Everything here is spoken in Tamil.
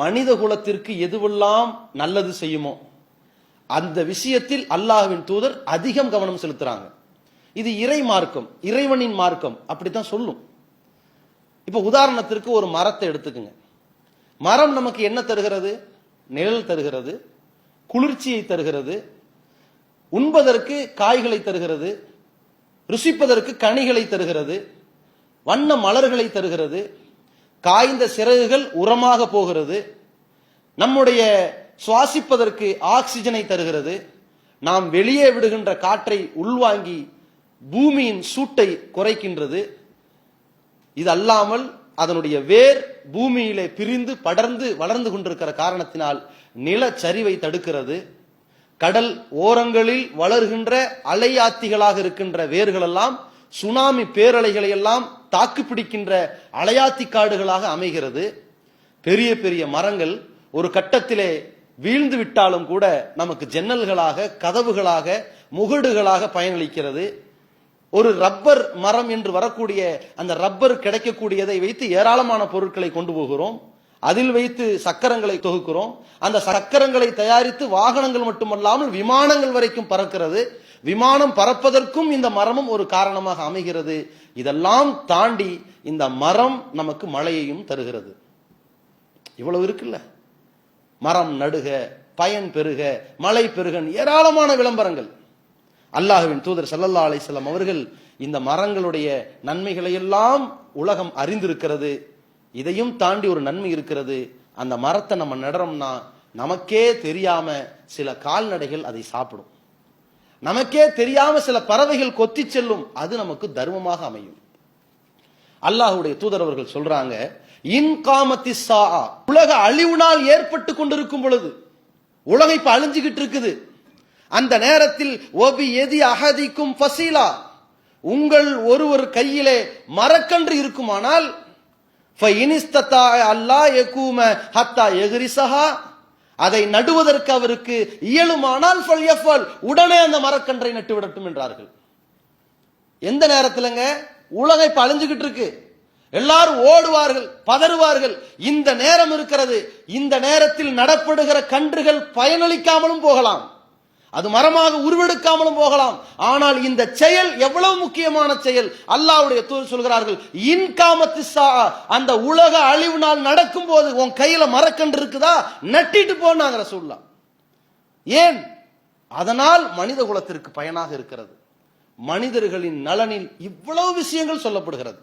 மனித குலத்திற்கு எதுவெல்லாம் நல்லது செய்யுமோ அந்த விஷயத்தில் அல்லாஹ்வின் தூதர் அதிகம் கவனம் செலுத்துறாங்க. இது இறை மார்க்கம் இறைவனின் மார்க்கம் அப்படித்தான் சொல்லும். இப்ப உதாரணத்திற்கு ஒரு மரத்தை எடுத்துக்குங்க. மரம் நமக்கு என்ன தருகிறது? நிழல் தருகிறது குளிர்ச்சியை தருகிறது உண்பதற்கு காய்களை தருகிறது ருசிப்பதற்கு கனிகளை தருகிறது வண்ண மலர்களை தருகிறது காய்ந்த சிறகுகள் உரமாக போகிறது. நம்முடைய சுவாசிப்பதற்கு ஆக்சிஜனை தருகிறது. நாம் வெளியே விடுகின்ற காற்றை உள்வாங்கி பூமியின் சூட்டை குறைக்கின்றது. இது அல்லாமல் அதனுடைய வேர் பூமியிலே பிரிந்து படர்ந்து வளர்ந்து கொண்டிருக்கிற காரணத்தினால் நிலச்சரிவை தடுக்கிறது. கடல் ஓரங்களில் வளர்கின்ற அலையாத்திகளாக இருக்கின்ற வேர்களெல்லாம் சுனாமி பேரலைகளை எல்லாம் தாக்கு பிடிக்கின்ற அலையாத்தி காடுகளாக அமைகிறது. பெரிய பெரிய மரங்கள் ஒரு கட்டத்திலே வீழ்ந்து விட்டாலும் கூட நமக்கு ஜன்னல்களாக கதவுகளாக முகடுகளாக பயனளிக்கிறது. ஒரு ரப்பர் மரம் என்று வரக்கூடிய அந்த ரப்பர் கிடைக்கக்கூடியதை வைத்து ஏராளமான பொருட்களை கொண்டு போகிறோம். அதில் வைத்து சக்கரங்களை தொகுக்கிறோம். அந்த சக்கரங்களை தயாரித்து வாகனங்கள் மட்டுமல்லாமல் விமானங்கள் வரைக்கும் பறக்கிறது. விமானம் பறப்பதற்கும் இந்த மரமும் ஒரு காரணமாக அமைகிறது. இதெல்லாம் தாண்டி இந்த மரம் நமக்கு மழையையும் தருகிறது. இவ்வளவு இருக்குல்ல? மரம் நடுக பயன் பெருக மழை பெருகன் ஏராளமான விளம்பரங்கள். அல்லாஹுவின் தூதர் சல்லல்லா அலிசல்லாம் அவர்கள் இந்த மரங்களுடைய நன்மைகளை எல்லாம் உலகம் அறிந்திருக்கிறது. இதையும் தாண்டி ஒரு நன்மை இருக்கிறது. அந்த மரத்தை நம்ம நடுறோம்னா நமக்கே தெரியாம சில கால்நடைகள் அதை சாப்பிடும். நமக்கே தெரியாம சில பறவைகள் கொத்தி செல்லும். அது நமக்கு தர்மமாக அமையும். அல்லாஹுடைய தூதர் அவர்கள் சொல்றாங்க இன்காமத்தி சா உலக அழிவு நாள் ஏற்பட்டு கொண்டிருக்கும் பொழுது உலகம் இப்ப அழிஞ்சுகிட்டு இருக்குது. அந்த நேரத்தில் ஒபி எதி அகதிக்கும் ஃபசீலா. உங்கள் ஒருவர் கையிலே மரக்கன்று இருக்குமானால் ஃபைனிஸ்தத்தா அல்லா எகூம ஹத்தா எகிரிசஹா அதை நடுவதற்கு அவருக்கு இயலுமானால் உடனே அந்த மரக்கன்றை நட்டு விடட்டும் என்றார்கள். எந்த நேரத்திலங்க? உலகம் இப்ப அழிஞ்சுகிட்டு இருக்கு. எல்லாரும் ஓடுவார்கள் பதறுவார்கள். இந்த நேரம் இருக்கிறது. இந்த நேரத்தில் நடப்படுகிற கன்றுகள் பயனளிக்காமலும் போகலாம். அது மரமாக உருவெடுக்காமலும் போகலாம். ஆனால் இந்த செயல் எவ்வளவு முக்கியமான செயல்? அல்லாவுடைய தூர் சொல்கிறார்கள் இன்காமத்து அந்த உலக அழிவு நாள் நடக்கும் போது உன் கையில மரக்கன்று இருக்குதா? நட்டிட்டு போனாங்க சொல்லலாம் ஏன்? அதனால் மனித குலத்திற்கு பயனாக இருக்கிறது. மனிதர்களின் நலனில் இவ்வளவு விஷயங்கள் சொல்லப்படுகிறது.